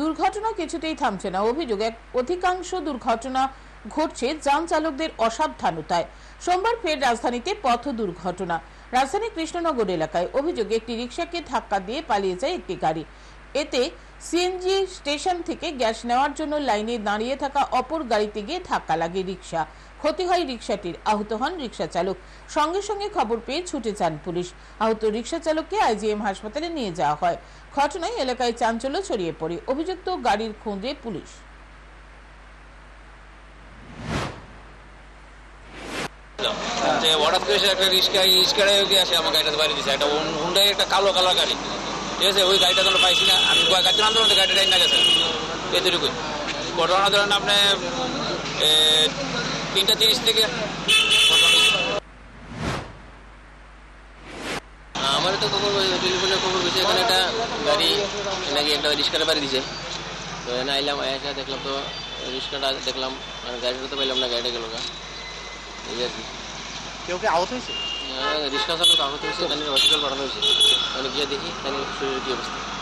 দুর্ঘটনা কিছুতেই থামছে না। অভিযোগ, এক অধিকাংশ দুর্ঘটনা ঘটছে যান চালকদের অসাবধানতায়। সোমবার ফের রাজধানীতে পথ দুর্ঘটনা। রাজধানী কৃষ্ণনগর এলাকায় অভিযোগে, একটি রিকশাকে ধাক্কা দিয়ে পালিয়ে যায় একটি গাড়ি। এতে সিএনজি স্টেশন থেকে গ্যাস নেওয়ার জন্য লাইনে দাঁড়িয়ে থাকা অপর গাড়িতে গিয়ে ধাক্কা লাগে রিকশা। ক্ষতি হয় রিকশাটির। আহত হন রিকশা চালক। সঙ্গে সঙ্গে খবর পেয়ে ছুটে যান পুলিশ। আহত রিকশা চালককে আইজিএম হাসপাতালে নিয়ে যাওয়া হয়। ঘটনায় এলাকায় চাঞ্চল্য ছড়িয়ে পড়ে। অভিযুক্ত গাড়ির খোঁজে পুলিশ। যে হঠাৎ করে একটা রিক্সা রিক্সাটা আসে আমার গাড়িটা বাইরে দিছে। একটা হুন্ডাই একটা কালো কালার গাড়ি। ঠিক আছে ওই গাড়িটা কোনো পাইছি না। আমি গাড়ি আন্দোলন গাড়িটা না গেছে। এতটুকুই। ঘটনা ধরেন আপনি তিনটা তিরিশ থেকে। আমার তো খবর টেলিফোনে খবর হয়েছে এখানে একটা গাড়ি নাকি একটা রিক্সাটা বাড়ি দিছে। তো এখানে আইলাম এসে দেখলাম তো রিক্সাটা দেখলাম আর গাড়িটা তো পাইলাম না গাড়িটা গেল গা। এই আর কি। কেউ কি আহত হয়েছে? হ্যাঁ, রিক্সা চালক আহত হয়েছে তাদের হসপিটাল পাঠানো হয়েছে। यदि अनुसूयति अस्ति